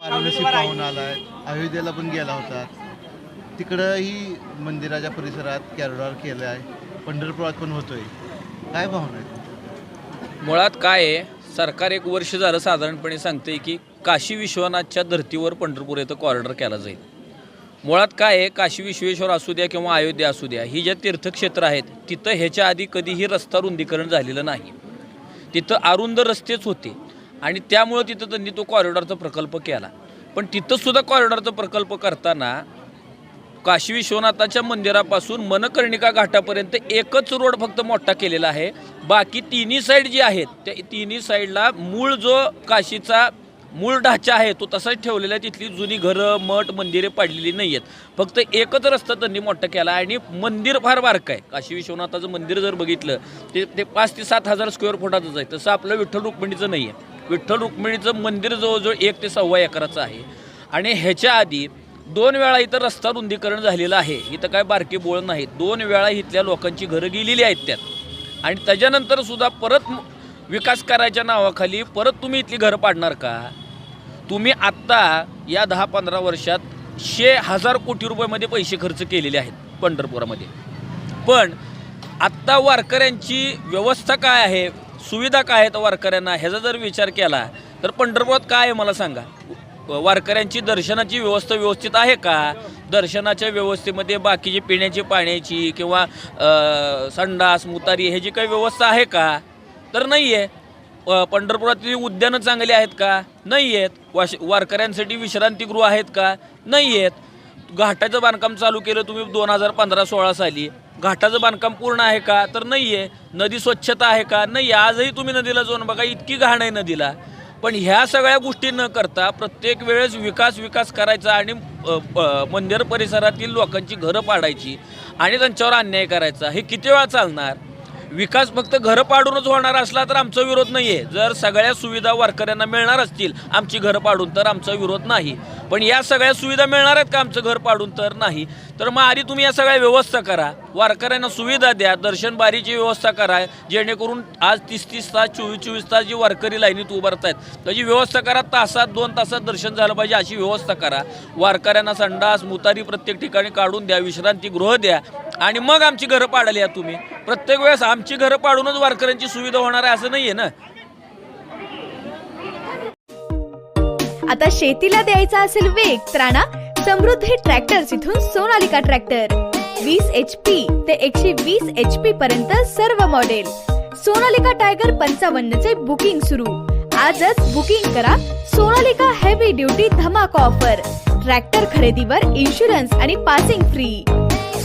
वाराणसी पाहून आलाय. अयोध्येला पण गेला होता. तिकडंही मंदिराच्या परिसरात कॅरोडार केलं आहे पंढरपुरात पण होतोय. काय भावना आहे? मुळात काय आहे? सरकार एक वर्ष झालं साधारणपणे सांगते की काशी विश्वनाथच्या धर्तीवर पंढरपूर येथं कॉरिडॉर केला जाईल. मुळात काय आहे? काशी विश्वेश्वर असू द्या किंवा अयोध्या असू द्या ही ज्या तीर्थक्षेत्र आहेत तिथं ह्याच्या आधी कधीही रस्ता रुंदीकरण झालेलं नाही. तिथं अरुंद रस्तेच होते आणि त्यामुळं तिथं त्यांनी तो कॉरिडॉरचा प्रकल्प केला. पण तिथंसुद्धा कॉरिडॉरचा प्रकल्प करताना काशी विश्वनाथाच्या मंदिरापासून मनकर्णिका घाटापर्यंत एकच रोड फक्त मोठा केलेला आहे. बाकी तिन्ही साईड जी आहेत त्या तिन्ही साईडला मूळ जो काशीचा मूळ ढाचा आहे तो तसाच ठेवलेला आहे तिथली जुनी घरं मठ मंदिरे पाडलेली नाही आहेत फक्त एकच रस्ता त्यांनी मोठा केला आणि मंदिर फार बारकं आहे. काशी विश्वनाथाचं मंदिर जर बघितलं ते ते पाच ते सात हजार स्क्वेअर फुटाचंच आहे. तसं आपलं विठ्ठल रुक्मिणीचं नाही आहे विठ्ठल रुक्मिणीचं मंदिर जवळजवळ एक ते सव्वा एकराचं आहे. आणि ह्याच्या आधी दोन वेळा इथं रस्ता रुंदीकरण झालेलं आहे. इथं काय बारके बोळ नाही दोन वेळा इथल्या लोकांची घरं गेलेली आहेत त्यात. आणि त्याच्यानंतर सुद्धा परत विकास करायच्या नावाखाली परत तुम्ही इथली घरं पाडणार का? तुम्ही आत्ता या दहा पंधरा वर्षात शे हजार कोटी रुपयामध्ये पैसे खर्च केलेले आहेत पंढरपुरामध्ये. पण आत्ता वारकऱ्यांची व्यवस्था काय आहे सुविधा काय आहेत वारकऱ्यांना ह्याचा जर विचार केला तर पंढरपुरात काय आहे मला सांगा? वारकऱ्यांची दर्शनाची व्यवस्था व्यवस्थित आहे का? दर्शनाच्या व्यवस्थेमध्ये बाकीची पिण्याची पाण्याची किंवा संडास मुतारी ह्याची काही व्यवस्था आहे का? तर नाही आहे पंढरपुरातली उद्यानं चांगली आहेत का? नाही आहेत वाश वारकऱ्यांसाठी विश्रांतीगृह आहेत का? नाही आहेत घाटाचं बांधकाम चालू केलं तुम्ही दोन हजार पंधरा सोळा साली. घाटाचं बांधकाम पूर्ण आहे का? तर नाही आहे नदी स्वच्छता आहे का? नाही आजही तुम्ही नदीला जाऊन बघा इतकी घाण आहे नदीला. पण ह्या सगळ्या गोष्टी न करता प्रत्येक वेळेस विकास विकास करायचा आणि प- मंदिर परिसरातील लोकांची घरं पाडायची आणि त्यांच्यावर अन्याय करायचा. हे किती वेळा चालणार? विकास फक्त घरं पाडूनच होणार असला तर आमचा विरोध नाही आहे जर सगळ्या सुविधा वारकऱ्यांना मिळणार असतील आमची घरं पाडून तर आमचा विरोध नाही. पण या सगळ्या सुविधा मिळणार आहेत का आमचं घर पाडून तर नाही? तर मग आधी तुम्ही या सगळ्या व्यवस्था करा. वारकऱ्यांना सुविधा द्या दर्शनबारीची व्यवस्था करा जेणेकरून आज तीस तीस तास चोवीस चोवीस तास जी वारकरी लाईनीत उभारत आहेत त्याची व्यवस्था करा तासात दोन तासात दर्शन झालं पाहिजे अशी व्यवस्था करा. वारकऱ्यांना संडास मुतारी प्रत्येक ठिकाणी काढून द्या विश्रांतीगृह द्या. आणि मग आमची घरं पाडाली या तुम्ही. प्रत्येक वेळेस आमची घरं पाडूनच वारकऱ्यांची सुविधा होणार आहे असं नाही ना? आता शेतीला द्यायचा असेल वेग त्राणा समृद्धी ट्रॅक्टर इथून सोनालिका ट्रॅक्टर. वीस एच पी ते एकशे वीस एच पी पर्यंत सर्व मॉडेल सोनालिका टायगर पंचावन्न चे बुकिंग सुरू. आजच बुकिंग करा सोनालिका हेवी ड्युटी धमाका ऑफर ट्रॅक्टर खरेदीवर इन्शुरन्स आणि पासिंग फ्री